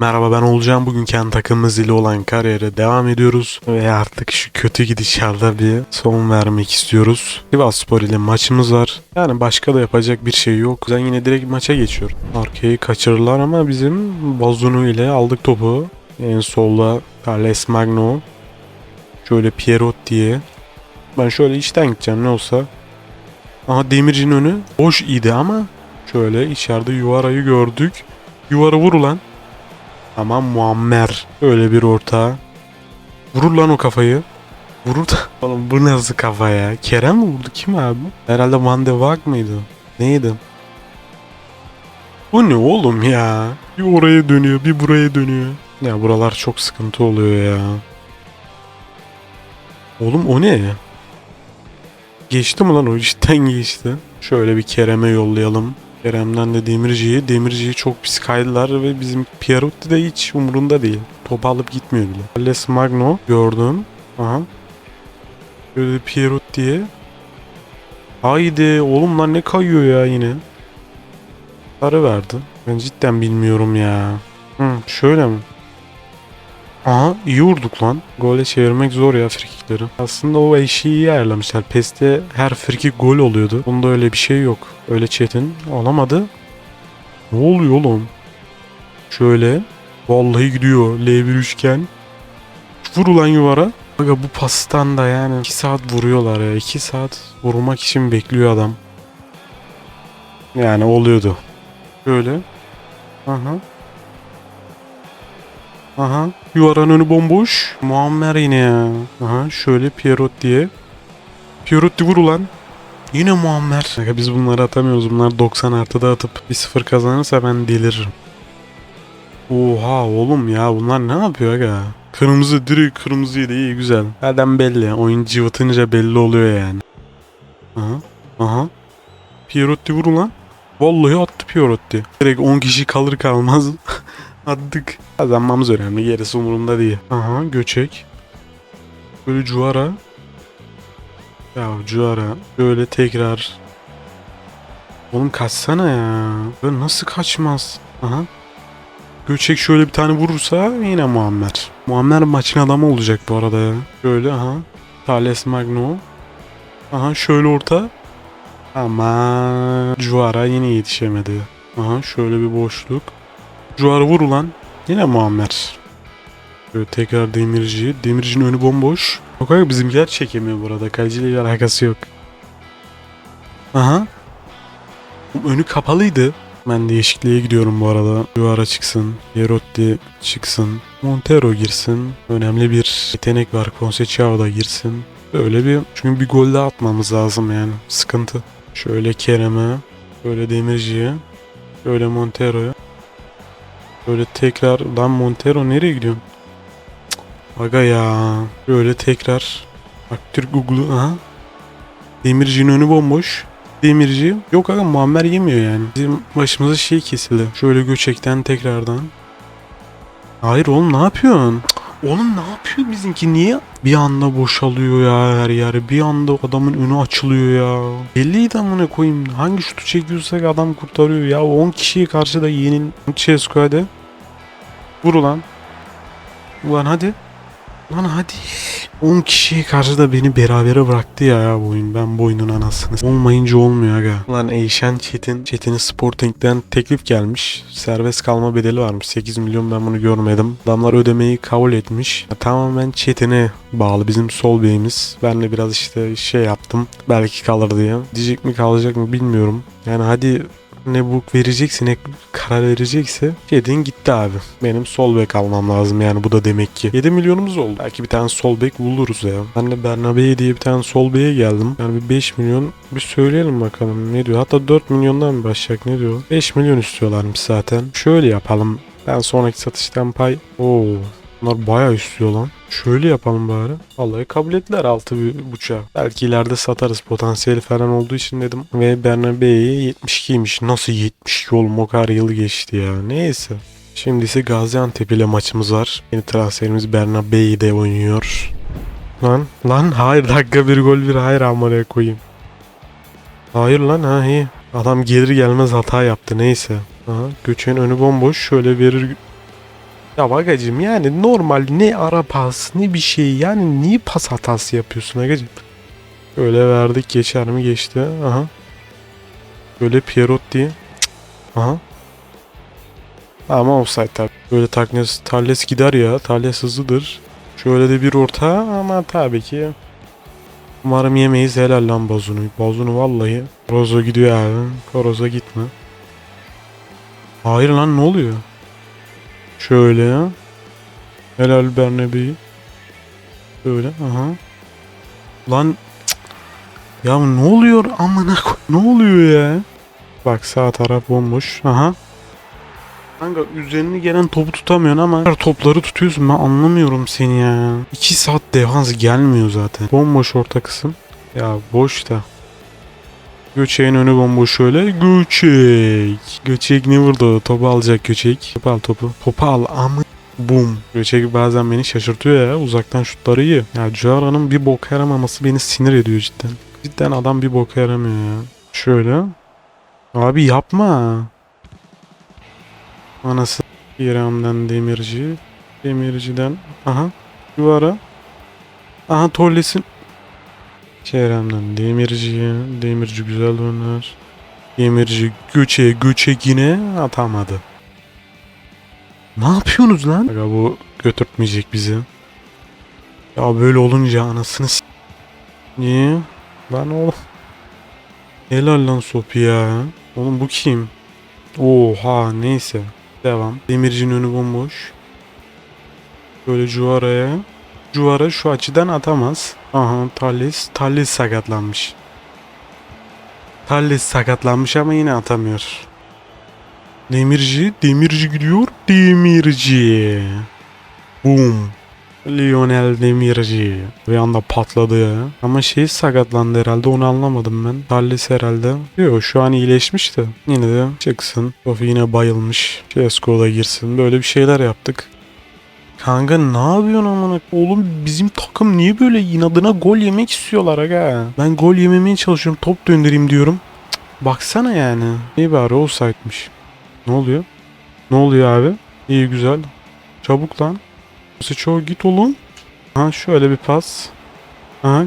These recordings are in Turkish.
Merhaba ben olacağım. Bugün kendi takımımız ile olan kariyere devam ediyoruz. Ve artık şu kötü gidişarda bir son vermek istiyoruz. Sivasspor ile maçımız var. Yani başka da yapacak bir şey yok. Ben yine direkt maça geçiyorum. Arkayı kaçırırlar ama bizim Bazunu ile aldık topu. En solda Carles Magno. Şöyle Pierrot diye. Ben şöyle içten gideceğim ne olsa. Aha Demirci'nin önü boş idi ama şöyle içeride Yuvara'yı gördük. Yuvara vur Aman Muammer. Öyle bir orta. Vurur lan o kafayı. Vurur da. Oğlum bu nasıl kafa ya? Kerem mi vurdu? Kim abi? Herhalde Van de Vaak mıydı? Neydi? Bu ne oğlum ya? Bir oraya dönüyor, bir buraya dönüyor. Ya buralar çok sıkıntı oluyor ya. Oğlum o ne? Geçti mi lan o? Cidden geçti. Şöyle bir Kerem'e yollayalım. Kerem'den de Demirci'yi. Demirci'yi çok pis kaydılar ve bizim Pierotti de hiç umurunda değil. Topu alıp gitmiyor bile. Les Magno gördüm. Aha. Böyle Pierotti'ye. Haydi oğlum lan ne kayıyor ya yine. Sarı verdi. Ben cidden bilmiyorum ya. Hı, şöyle mi? Aha iyi vurduk lan. Gole çevirmek zor ya frikikleri. Aslında o eşiği iyi ayarlamışlar. PES'te her frikik gol oluyordu. Bunda öyle bir şey yok. Öyle Çetin alamadı. Ne oluyor oğlum? Şöyle. Vallahi gidiyor. L1 üçgen. Vur ulan yuvara. Aga bu pastan da yani 2 saat vuruyorlar ya. 2 saat vurmak için bekliyor adam. Yani oluyordu. Şöyle. Aha. Aha. Yuvaranın önü bomboş. Muammer yine ya. Aha. Şöyle Pierrot diye. Pierrot vur ulan. Yine Muammer. Biz bunları atamıyoruz. Bunlar 90 artıda atıp 1-0 kazanırsa ben deliririm. Oha oğlum ya bunlar ne yapıyor aga? Kırmızı direkt kırmızıydı iyi güzel. Zaten belli. Oyun cıvıtınca belli oluyor yani. Aha. Aha. Pierotti vur ulan. Vallahi attı Pierotti. Direkt 10 kişi kalır kalmaz attık. Kazanmamız önemli. Gerisi umurumda değil. Aha göçek. Böyle Cuara. Ya Cuara. Böyle tekrar. Oğlum kaçsana ya. Böyle nasıl kaçmaz? Aha. Göçek şöyle bir tane vurursa yine Muammer. Muammer maçın adamı olacak bu arada ya. Şöyle aha. Thales Magno. Aha şöyle orta. Ama Cuara yine yetişemedi. Aha şöyle bir boşluk. Cuara vur ulan. Yine Muammer. Böyle tekrar Demirci. Demirci'nin önü bomboş. Yok abi bizimkiler çekemiyor burada. Kaleciyle alakası yok. Aha. Önü kapalıydı. Ben değişikliğe gidiyorum bu arada. Yuara çıksın. Yerotti çıksın. Montero girsin. Önemli bir yetenek var. Conceição da girsin. Böyle bir çünkü bir gol daha atmamız lazım yani. Sıkıntı. Şöyle Kerem'e. Şöyle Demirci'ye. Şöyle Montero'ya. Böyle tekrar lan Montero nereye gidiyorsun? Aga ya. Böyle tekrar. Bak Türk Google'u. Aha. Demirci'nin önü bomboş. Demirci. Yok aga Muammer yemiyor yani. Bizim başımıza şey kesildi. Şöyle göçekten tekrardan. Hayır oğlum ne yapıyorsun? Cık, Oğlum ne yapıyor bizimki? Niye? Bir anda boşalıyor ya her yer. Bir anda adamın önü açılıyor ya. Belliydi amına koyayım. Hangi şutu çekiyorsak adam kurtarıyor ya. 10 kişiyi karşıda yenil. Chesco hadi. Vur ulan. Ulan hadi. Lan hadi. 10 kişiyi karşıda beni berabere bıraktı ya, ya bu oyun. Ben bu oyunun anasını. Olmayınca olmuyor aga. Lan Eyşen Çetin. Çetin'in Sporting'den teklif gelmiş. Serbest kalma bedeli varmış. 8 milyon ben bunu görmedim. Adamlar ödemeyi kabul etmiş. Ya, tamamen Çetin'e bağlı bizim sol beyimiz. Ben de biraz işte şey yaptım. Belki kalır diye. Diyecek mi kalacak mı bilmiyorum. Yani hadi ne bu verecekse ne karar verecekse Çetin gitti abi. Benim sol bek almam lazım yani bu da demek ki. 7 milyonumuz oldu. Belki bir tane sol bek buluruz ya. Ben de Bernabé diye bir tane sol beye geldim. Yani bir 5 milyon bir söyleyelim bakalım ne diyor. Hatta 4 milyondan mı başlayacak ne diyor. 5 milyon istiyorlarmış zaten. Şöyle yapalım. Ben sonraki satıştan pay... Oo, Bunlar bayağı istiyor lan. Şöyle yapalım bari. Vallahi kabul ettiler altı buçuğa. Belki ileride satarız potansiyeli falan olduğu için dedim. Ve Bernabé'yi 72'ymiş. Nasıl 72 oğlum o kadar yıl geçti ya. Neyse. Şimdi ise Gaziantep ile maçımız var. Yeni transferimiz Bernabé'yi de oynuyor. Lan lan hayır dakika bir gol bir hayır amına koyayım. Hayır lan ha iyi. Adam gelir gelmez hata yaptı neyse. Aha, Göçen önü bomboş şöyle verir Ya bagacım yani normal ne ara pas ne bir şey yani niye pas hatası yapıyorsun agacım? Öyle verdik geçer mi geçti. Aha. Böyle Pierrot diye. Aha. Ama offside tabi. Böyle Taknes, Talles gider ya. Talles hızlıdır. Şöyle de bir orta ama tabii ki Umarım yemeyiz helal lan Bazunu. Bazunu vallahi. Rozo gidiyor abi. Rozo gitme. Hayır lan ne oluyor? Şöyle. Helal Bernebi. Şöyle aha. Lan ya ne oluyor amına. Ne oluyor ya? Bak sağ taraf bomboş. Aha. Kanka üzerine gelen topu tutamıyorsun ama topları tutuyorsun ben anlamıyorum seni ya. 2 saat defans gelmiyor zaten. Bomboş orta kısım. Ya boş da. Göçek'in önü bomboş şöyle. Göçek. Göçek ne vurdu? Topu alacak Göçek. Topu al topu. Topu al ama Bum. Göçek bazen beni şaşırtıyor ya. Uzaktan şutları iyi. Ya Cuara'nın bir boka yaramaması beni sinir ediyor cidden. Cidden adam bir boka yaramıyor ya. Şöyle. Abi yapma. Anası İrem'den Demirci. Demirci'den aha Duvara. Aha Tolles'in Kerem'den Demirci'ye. Demirci güzel döner. Demirci göçe göçe yine atamadı. Ne yapıyorsunuz lan? Aga bu götürtmeyecek bizi. Ya böyle olunca anasını s- Niye? Lan oğlum. Helal lan Sopi ya. Oğlum bu kim? Oha neyse. Devam. Demircinin önü bomboş. Böyle Cuvara'ya. Cuvara şu açıdan atamaz. Aha Tallis. Tallis sakatlanmış. Tallis sakatlanmış ama yine atamıyor. Demirci. Demirci gidiyor. Demirci. Boom. Lionel Demirci. Bir anda patladı ya. Ama şey sakatlandı herhalde onu anlamadım ben. Tallis herhalde. Yok şu an iyileşmiş de. Yine de çıksın. Sofi yine bayılmış. Cesko da girsin. Böyle bir şeyler yaptık. Kanka ne yapıyorsun amına? Oğlum bizim takım niye böyle inadına gol yemek istiyorlar aga? Ben gol yememeye çalışıyorum. Top döndüreyim diyorum. Cık, baksana yani. İyi bari olsaymış. Ne oluyor? Ne oluyor abi? İyi güzel. Çabuk lan. Sıço git oğlum. Ha şöyle bir pas. Ha.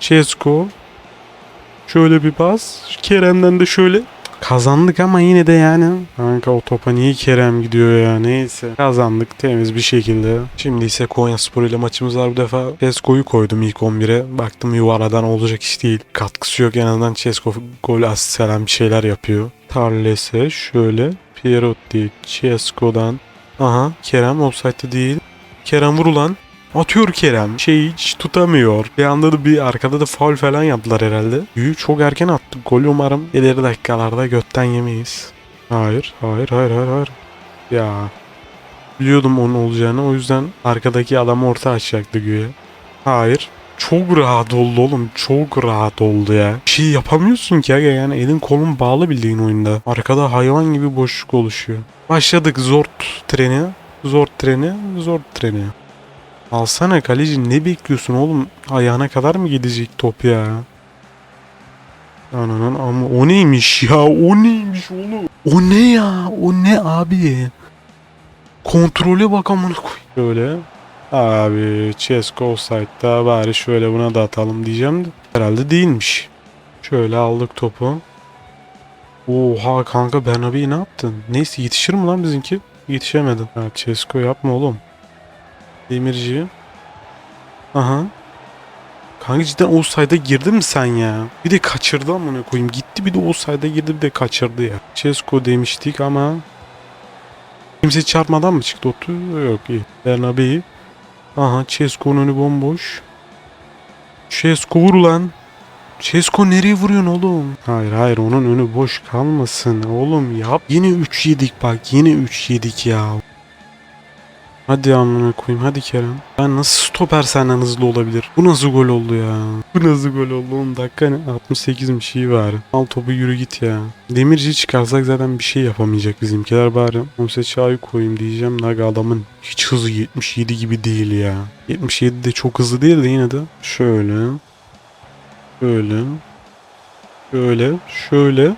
Cesko. Şöyle bir pas. Kerem'den de şöyle. Kazandık ama yine de yani. Kanka o topa niye Kerem gidiyor ya neyse. Kazandık temiz bir şekilde. Şimdi ise Konya Spor ile maçımız var bu defa. Cesko'yu koydum ilk 11'e. Baktım yuvaradan olacak iş değil. Katkısı yok en azından Cesko gol asist falan bir şeyler yapıyor. Tarles'e şöyle. Pierotti Cesko'dan. Aha Kerem offside'de değil. Kerem vurulan. Atıyor Kerem. Şey hiç tutamıyor. Bir anda da bir arkada da faul falan yaptılar herhalde. Büyü çok erken attık. Gol umarım ileri dakikalarda götten yemeyiz. Hayır, hayır, hayır, hayır, hayır. Ya. Biliyordum onun olacağını. O yüzden arkadaki adam orta açacaktı güya. Hayır. Çok rahat oldu oğlum. Çok rahat oldu ya. Bir şey yapamıyorsun ki aga yani elin kolun bağlı bildiğin oyunda. Arkada hayvan gibi boşluk oluşuyor. Başladık Zort treni. Zort treni. Zort treni. Alsana kaleci ne bekliyorsun oğlum? Ayağına kadar mı gidecek top ya? Ananın ama o neymiş ya? O neymiş oğlum? O ne ya? O ne abi? Kontrole bak amına koy. Şöyle. Abi Cesko offside'da bari şöyle buna da atalım diyeceğim de. Herhalde değilmiş. Şöyle aldık topu. Oha kanka Bernabe'yi ne yaptın? Neyse yetişir mi lan bizimki? Yetişemedi. Ha Cesko yapma oğlum. Demirci. Aha. Kanka cidden offside'a girdin mi sen ya? Bir de kaçırdı amına koyayım. Gitti bir de offside'a girdi bir de kaçırdı ya. Cesko demiştik ama kimse çarpmadan mı çıktı otu? Yok iyi. Bernabe'yi. Aha Cesko'nun önü bomboş. Cesko vur lan. Cesko nereye vuruyorsun oğlum? Hayır hayır onun önü boş kalmasın oğlum yap. Yine 3 yedik bak yine 3 yedik ya. Hadi amına koyayım hadi Kerem. Ben nasıl stoper senden hızlı olabilir? Bu nasıl gol oldu ya? Bu nasıl gol oldu? 10 dakika ne? 68'miş iyi bari. Al topu yürü git ya. Demirci çıkarsak zaten bir şey yapamayacak bizimkiler bari. Omse çayı koyayım diyeceğim. Naga adamın hiç hızı 77 gibi değil ya. 77 de çok hızlı değil de yine de. Şöyle. Şöyle. Şöyle. Şöyle.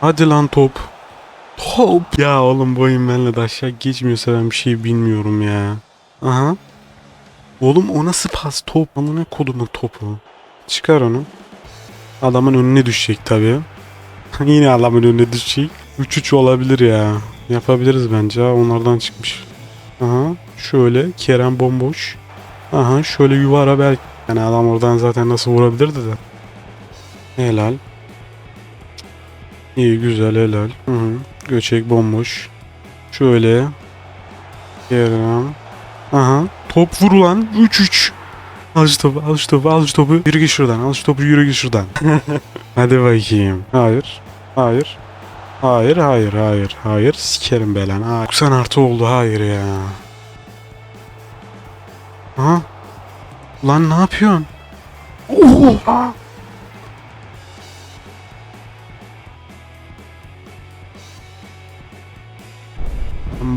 Hadi lan top. Top. Ya oğlum bu oyun benimle de aşağı geçmiyorsa ben bir şey bilmiyorum ya. Aha. Oğlum o nasıl pas top? Amına kodumun topu. Çıkar onu. Adamın önüne düşecek tabii. Yine adamın önüne düşecek. 3-3 olabilir ya. Yapabiliriz bence. Onlardan çıkmış. Aha. Şöyle Kerem bomboş. Aha şöyle yuvara belki. Yani adam oradan zaten nasıl vurabilirdi de. Helal. İyi güzel helal. Hı hı. Göçek bomboş. Şöyle. Kerem. Aha. Top vurulan 3-3. Al şu topu, al şu topu, al şu topu. Yürü git şuradan, al şu topu, yürü git şuradan. Hadi bakayım. Hayır. Hayır. Hayır, hayır, hayır, hayır. Sikerim belan. Hayır. 90 artı oldu, hayır ya. Aha. Lan ne yapıyorsun? Oha!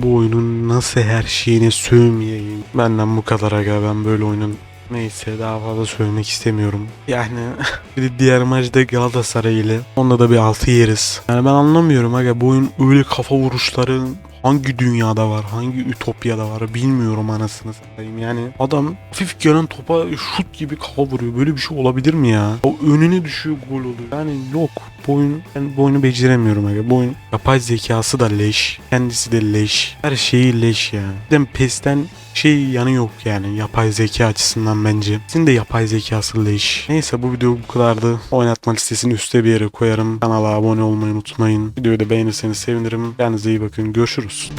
Bu oyunun nasıl her şeyine sövmeyeyim. Benden bu kadar aga ben böyle oyunun Neyse daha fazla söylemek istemiyorum. Yani bir de diğer maçta Galatasaray ile onda da bir altı yeriz. Yani ben anlamıyorum aga bu oyun öyle kafa vuruşları hangi dünyada var, hangi ütopyada var bilmiyorum anasını satayım. Yani adam hafif gelen topa şut gibi kafa vuruyor. Böyle bir şey olabilir mi ya? O önüne düşüyor gol oluyor. Yani yok. Bu oyun, ben bu oyunu beceremiyorum aga. Bu oyun yapay zekası da leş. Kendisi de leş. Her şeyi leş yani. Bir de PES'ten şey yanı yok yani yapay zeka açısından bence. Sizin de yapay zekası leş. Neyse bu video bu kadardı. Oynatma listesini üstte bir yere koyarım. Kanala abone olmayı unutmayın. Videoyu da beğenirseniz sevinirim. Kendinize iyi bakın. Görüşürüz.